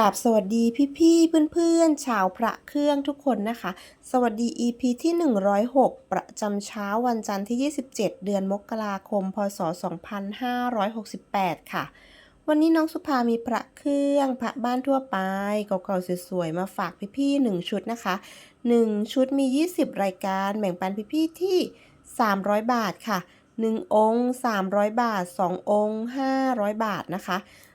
ราบสวัสดีพี่ๆเพื่อนๆชาวพระเครื่องทุกคนนะคะ สวัสดี EP ที่ 106 ประจำเช้าวันจันทร์ที่ 27 เดือนมกราคม พศ 2568 ค่ะ วันนี้น้องสุภามีพระเครื่องพระบ้านทั่วไปเก่าๆสวยๆมาฝากพี่ๆ1ชุดนะคะ 1 ชุดมี 20 รายการแบ่งปันพี่ๆที่ 300 บาทค่ะ 1 องค์ 300 บาท 2 องค์ 500 บาทนะคะ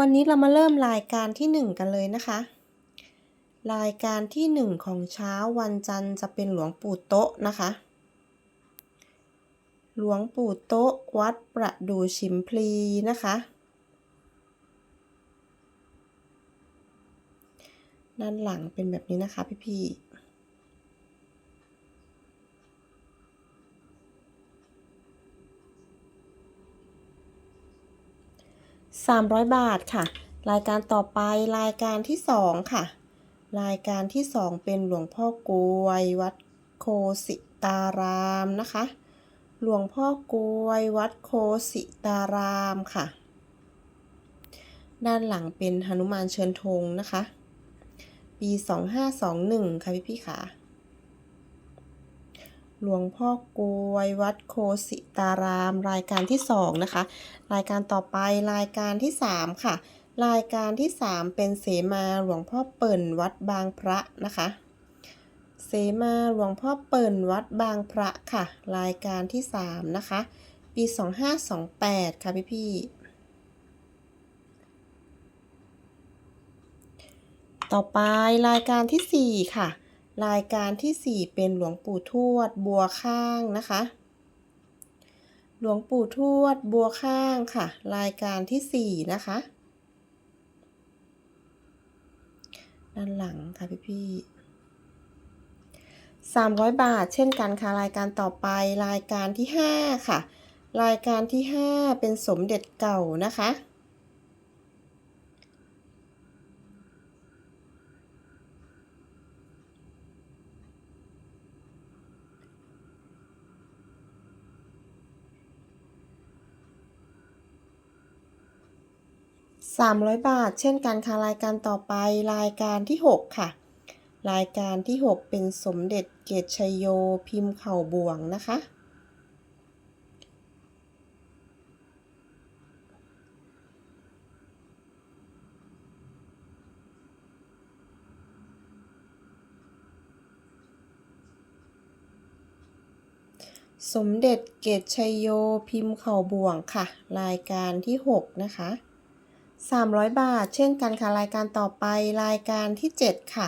วันนี้เรามาเริ่มรายการที่ 1 กันเลยนะคะ รายการที่ 1 ของเช้าวันจันทร์จะเป็นหลวงปู่โต๊ะนะคะ หลวงปู่โต๊ะวัดประดูชิมพลีนะคะ ด้านหลังเป็นแบบนี้นะคะพี่ๆ 300 บาทค่ะ รายการต่อไปรายการที่ 2 ค่ะ รายการที่ 2 เป็นหลวงพ่อกวยวัดโคสิตารามนะคะ หลวงพ่อกวยวัดโคสิตารามค่ะ ด้านหลังเป็นหนุมานเชิญธงนะคะ ปี 2521 ค่ะพี่พี่ๆค่ะ หลวงพ่อกลวยวัดโคสิตาราม รายการที่ 2 นะคะ รายการต่อไปรายการที่ 3 ค่ะ รายการที่ 3 เป็นเสมาหลวงพ่อเปิ่นวัดบางพระนะคะ เสมาหลวงพ่อเปิ่นวัดบางพระค่ะ รายการที่ 3 นะคะ ปี 2528 ค่ะพี่พี่ต่อไปรายการที่ 4 ค่ะ รายการที่ 4 เป็นหลวงปู่ทวดบัวข้างนะคะ หลวงปู่ทวดบัวข้างค่ะ รายการที่ 4 นะคะ ด้านหลังค่ะพี่พี่สามร้อยบาท เช่นกันค่ะ รายการต่อไปรายการที่ 5 ค่ะ รายการที่ 5 เป็นสมเด็จเก่านะคะ 300 บาท เช่นกันค่ะรายการต่อไปรายการที่ 6 ค่ะ รายการที่ 6 เป็นสมเด็จเกตชัยโยพิมพ์เข่าบ่วงนะคะ สมเด็จเกตชัยโยพิมพ์เข่าบ่วงค่ะ รายการที่ 6 นะคะ 300 บาท เช่นกันค่ะ รายการต่อไปรายการที่ 7 ค่ะ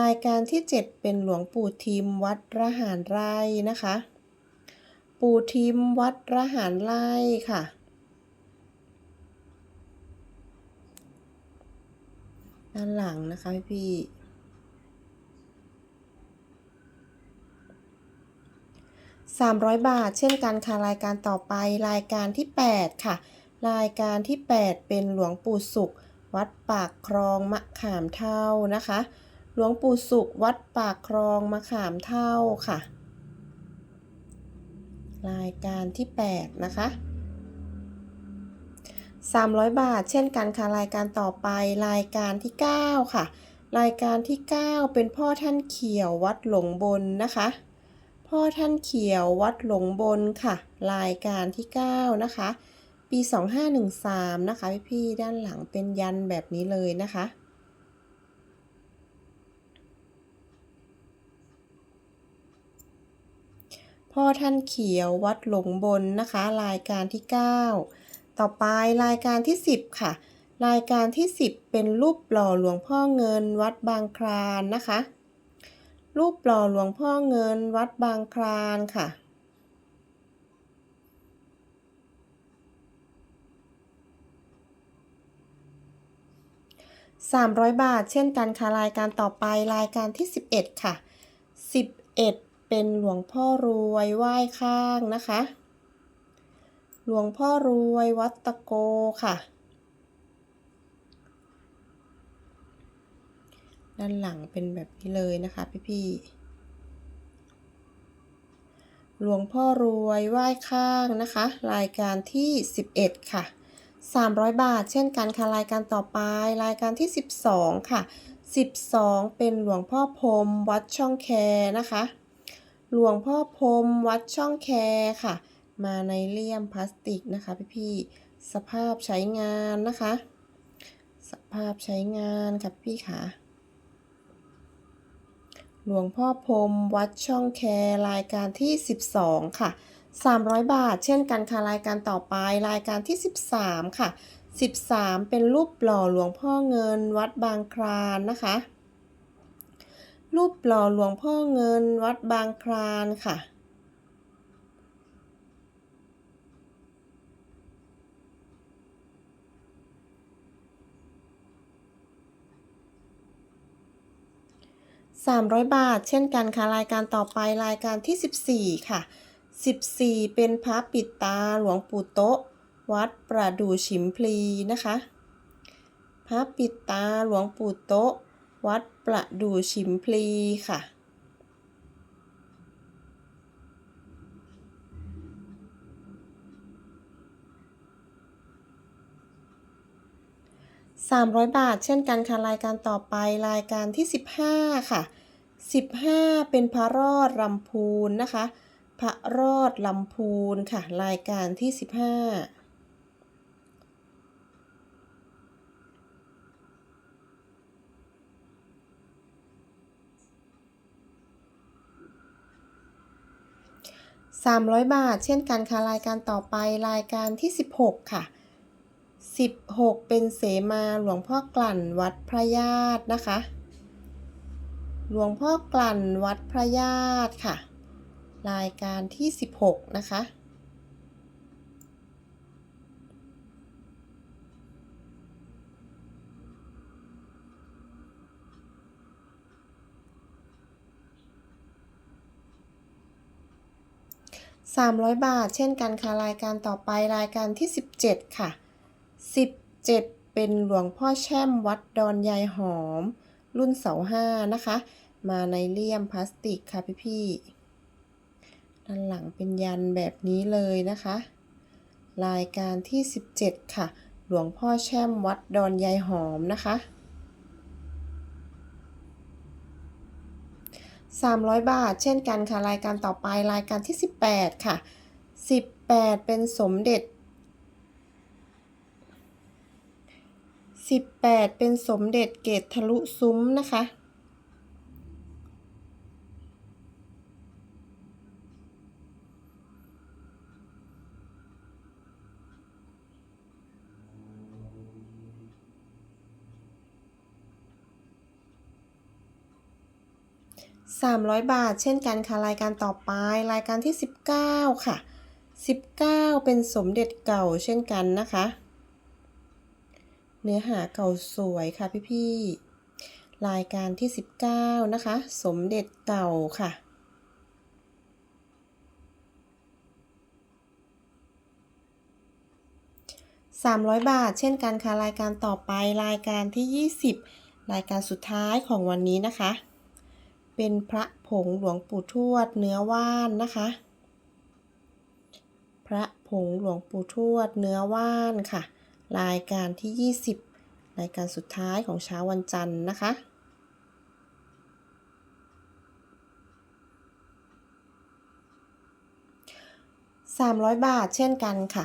รายการที่ 7 เป็นหลวงปู่ทิมวัดระหารไร่นะคะ ปู่ทิมวัดระหารไร่ค่ะ ด้านหลังนะคะพี่ๆ300 บาท เช่นกันค่ะ รายการต่อไปรายการที่ 8 ค่ะ รายการที่ 8 เป็นหลวงปู่สุข วัดปากคลองมะขามเท่านะคะ หลวงปู่สุข วัดปากคลองมะขามเท่าค่ะ รายการที่ 8 นะคะ300 บาท เช่นกันค่ะรายการต่อไปรายการที่ 9 ค่ะ รายการที่ 9 เป็นพ่อท่านเขียววัดหลงบนนะคะ พ่อท่านเขียววัดหลงบนค่ะ รายการที่ 9 นะคะ ปี 2513 นะคะพี่ๆด้านหลังเป็นยันแบบนี้เลยนะคะ พ่อท่านเขียววัดหลงบนนะคะ รายการที่ 9 ต่อไปรายการที่ 10 ค่ะ รายการที่ 10 เป็นรูปหล่อหลวงพ่อเงินวัดบางคลานนะคะ รูปหล่อหลวงพ่อเงินวัดบางคลานค่ะ 300 บาท เช่นกันค่ะรายการต่อไปรายการที่ 11 ค่ะ 11 เป็นหลวงพ่อรวยไหว้ข้างนะคะ หลวงพ่อรวยวัดตะโกค่ะ ด้านหลังเป็นแบบนี้เลยนะคะพี่ๆหลวงพ่อรวยไหว้ข้างนะคะ รายการที่ 11 ค่ะ 300 บาท เช่นกันค่ะรายการต่อไป รายการที่ 12 ค่ะ 12 เป็นหลวงพ่อพรมวัดช่องแคนะคะ หลวงพ่อพรมวัดช่องแคค่ะ มาในเลี่ยมพลาสติกนะคะพี่ๆสภาพใช้งานนะคะ สภาพใช้งานค่ะพี่ค่ะ หลวงพ่อพรมวัดช่องแครายการที่ 12 ค่ะ 300 บาท เช่นกันค่ะรายการต่อไปรายการที่ 13 ค่ะ 13 เป็นรูปหล่อหลวงพ่อเงินวัดบางคลานนะคะ รูปหล่อหลวงพ่อเงินวัดบางคลานค่ะ300 บาท เช่นกันค่ะรายการต่อไปรายการที่ 14 ค่ะ 14 เป็นพระปิดตาหลวงปู่โตะวัดประดู่ฉิมพลีนะคะ พระปิดตาหลวงปู่โตะวัดประดู่ฉิมพลีค่ะ 300 บาทเช่นกันค่ะรายการต่อไปรายการที่ 15 ค่ะ 15 เป็นพระรอดลำพูนนะคะ พระรอดลำพูนค่ะ รายการที่ 15 300 บาท เช่นกันค่ะรายการต่อไปรายการที่ 16 ค่ะ 16 เป็นเสมาหลวงพ่อกลั่นวัดพระญาตินะคะ หลวงพ่อกลั่นวัดพระญาติค่ะ รายการที่ 16 นะคะ 300 บาท เช่นกันค่ะ รายการต่อไปรายการที่ 17 ค่ะ 17 เป็นหลวงพ่อแช่มวัดดอนยายหอม รุ่นเสาห้านะคะ มาในเลี่ยมพลาสติกค่ะพี่ๆ ด้านหลังเป็นยันแบบนี้เลยนะคะ รายการที่ 17 ค่ะ หลวงพ่อแช่มวัดดอนยายหอมนะคะ 300 บาทเช่นกันค่ะ รายการต่อไปรายการที่ 18 ค่ะ 18 เป็นสมเด็จ 18 เป็นสมเด็จเกตทะลุซุ้มนะคะ 300 บาท เช่นกันค่ะรายการต่อไปรายการที่ 19 ค่ะ 19 เป็นสมเด็จเก่าเช่นกันนะคะ เนื้อหาเก่าสวยค่ะพี่ๆรายการที่ 19 นะคะ สมเด็จเก่าค่ะ300 บาท เช่นกันค่ะรายการต่อไปรายการที่ 20 รายการสุดท้ายของวันนี้นะคะ เป็นพระผงหลวงปู่ทวดเนื้อว่านนะคะ พระผงหลวงปู่ทวดเนื้อว่านค่ะ รายการที่ 20 รายการสุดท้ายของเช้าวันจันทร์นะคะ300 บาทเช่นกันค่ะ